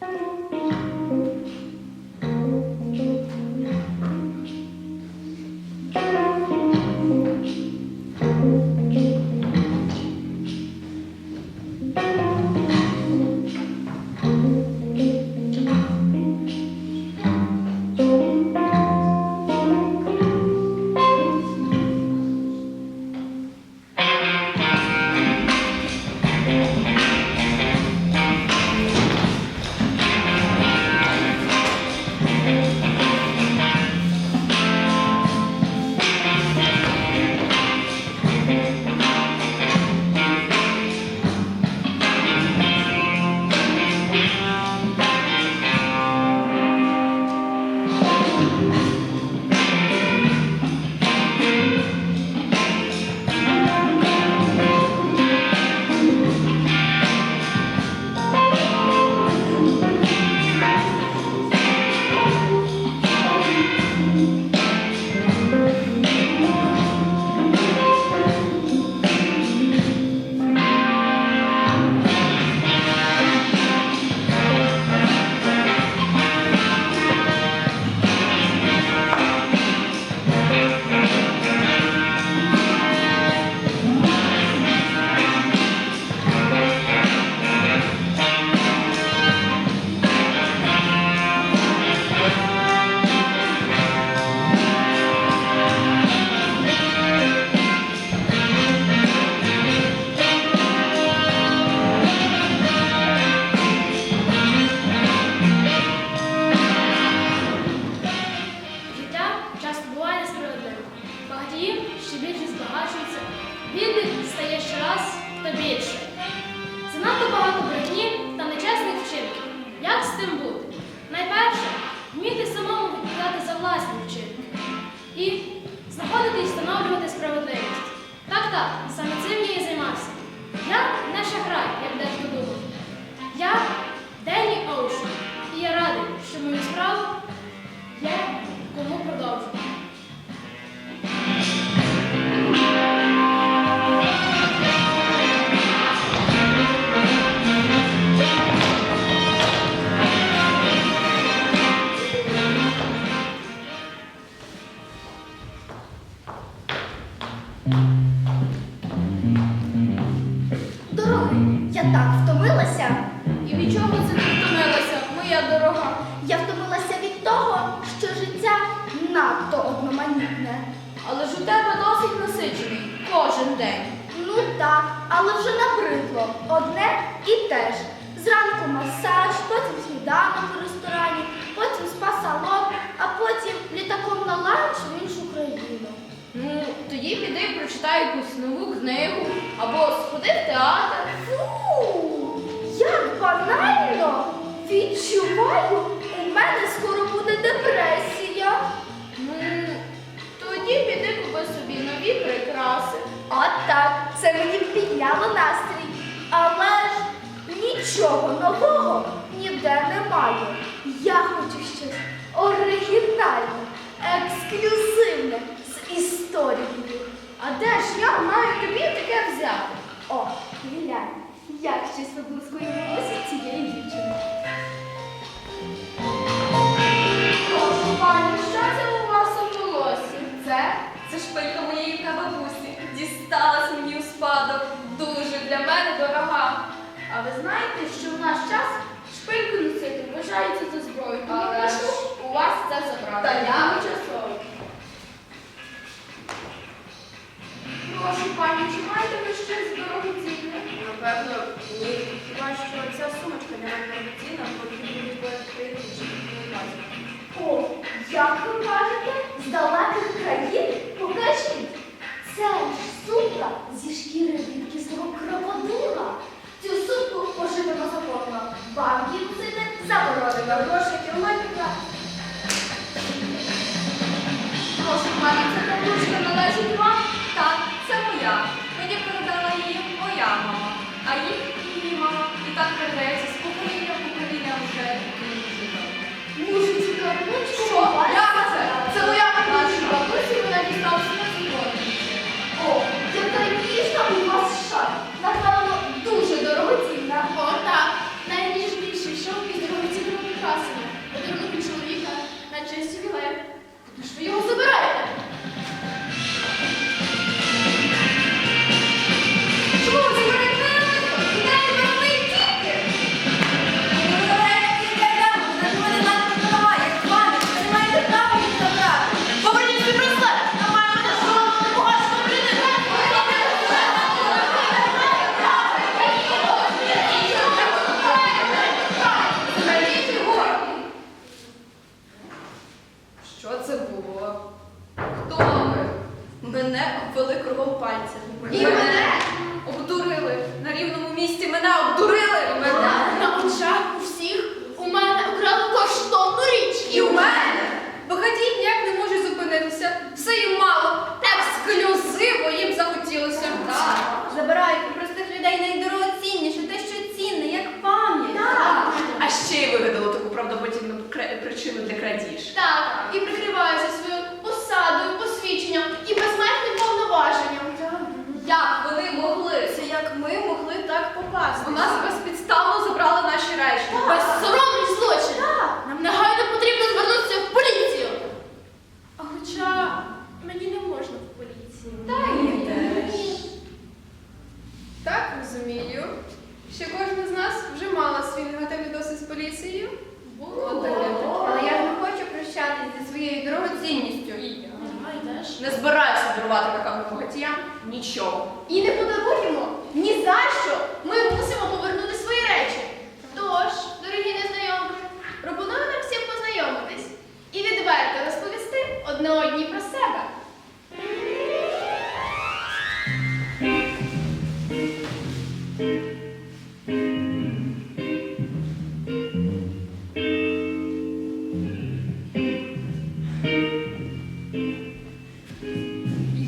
Життя Я втомилася від того, що життя надто одноманітне. Але ж у тебе досить насичений кожен день. Ну так, але вже набридло. Одне і те ж. Зранку масаж, потім сніданок у ресторані, потім спа-салон, а потім літаком на ланч в іншу країну. Ну, тоді піди прочитай якусь нову книгу або сходи в театр. Фу, як банально! Відчуваю, мені підняло настрій. Але ж нічого нового ніде немає. Я хочу щось оригінальне, ексклюзивне з історією. А де ж я маю тобі таке взяти? О, глянь, як щось виблискує в цієї дівчини. Наш час шпильку носити вважається за зброю. Тому Але ж прошу у вас це забрати. Та я- Тимчасово. Прошу, пані, чи маєте ви щось дорогоцінне? Напевно, ні. Хіба що ця сумочка для мене дорогоцінна, потрібно прийти О, як ви кажете, з далеких країн? Покажіть. Причину для крадіж. Так, і прикриваються своєю посадою, посвідченням і безмежним повноваженням. Як вони могли? Це як ми могли так попасти. У нас безпідставно забрали наші речі. Безсоромний злочин! Нам негайно потрібно звернутися в поліцію. А хоча мені не можна в поліцію. Так, розумію, що кожна з нас вже мала свій негативний досвід з поліцією. Було таке. Але я не хочу прощатися зі своєю дорогоцінністю. Не збираюся дарувати таким багатіям нічого. І не подаруємо ні за що. Ми мусимо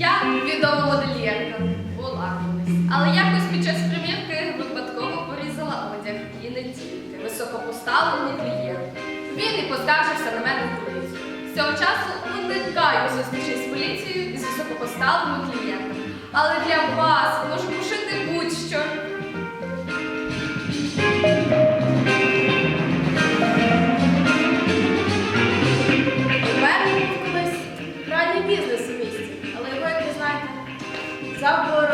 Я відома модельєрка. Була колись. Але якось під час примірки випадково порізала одяг. І не тільки. Високопоставлений клієнт. Він і поскаржився на мене в поліцію. З цього часу уникаю зустрічей з поліцією і з високопоставленими клієнтами. Але для вас можу пошити будь-що. Salvador.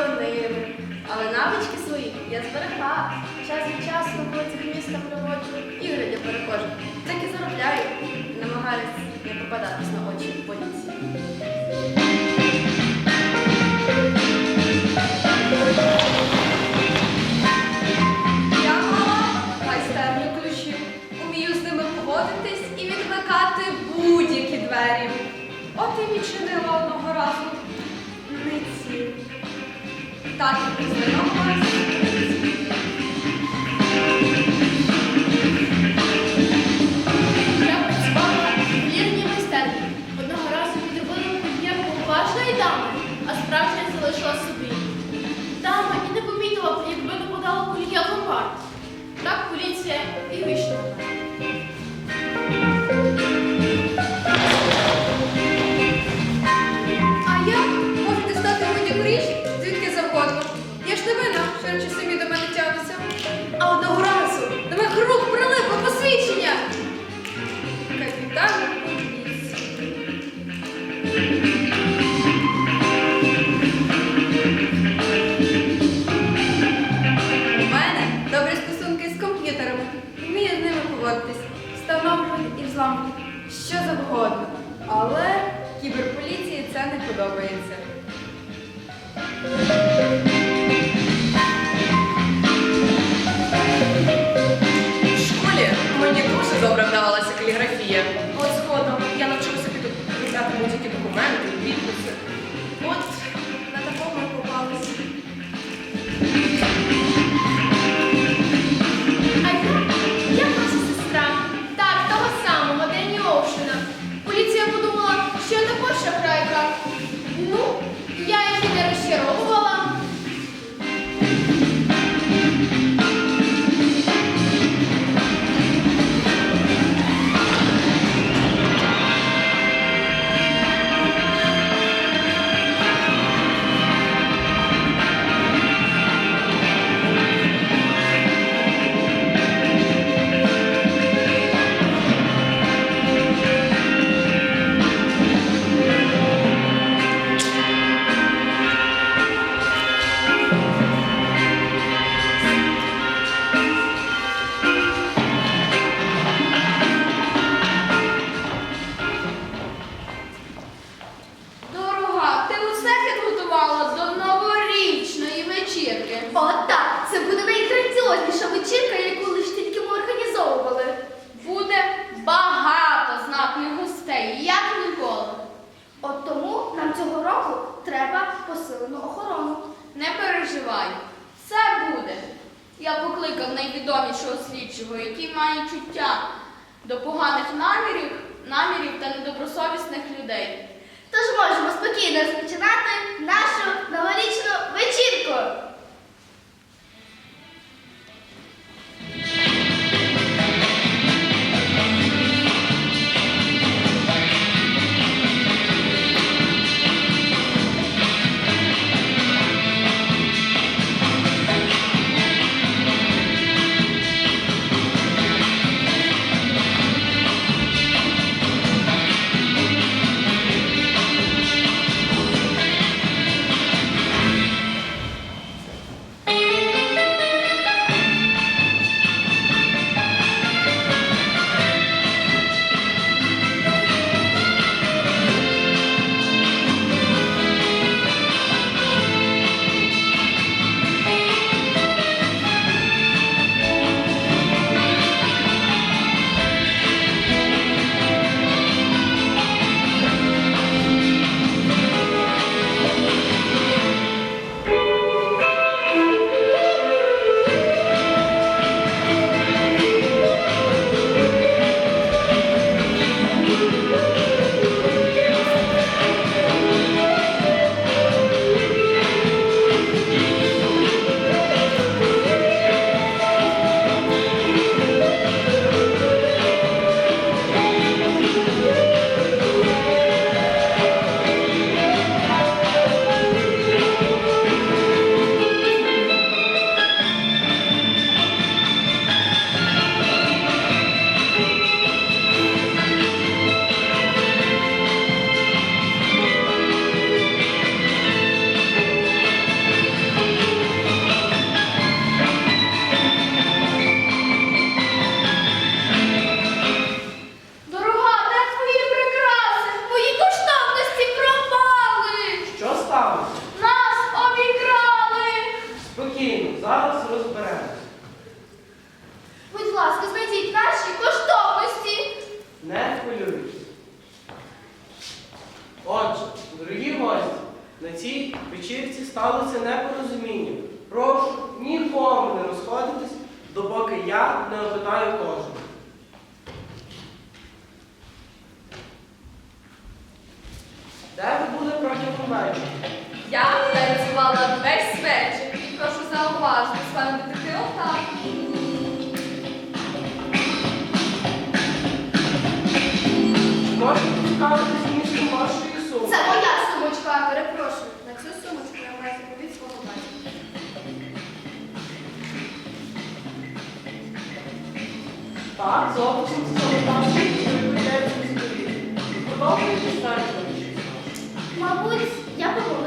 Так і познайомилась. Переживай, все буде. Я покликав найвідомішого слідчого, який має чуття до поганих намірів, намірів та недобросовісних людей. Тож можемо спокійно розпочинати нашу новорічну вечірку. Чернівців сталося непорозуміння. Прошу нікому не розходитись, допоки я не опитаю кожного. Де ви були протягом вечора? Я працювала весь вечір. Прошу зауважити, з вами детектив так. Можете цікавитись? Так, зовсім відповідає. Продовжуючи старі. Мабуть, я помогла.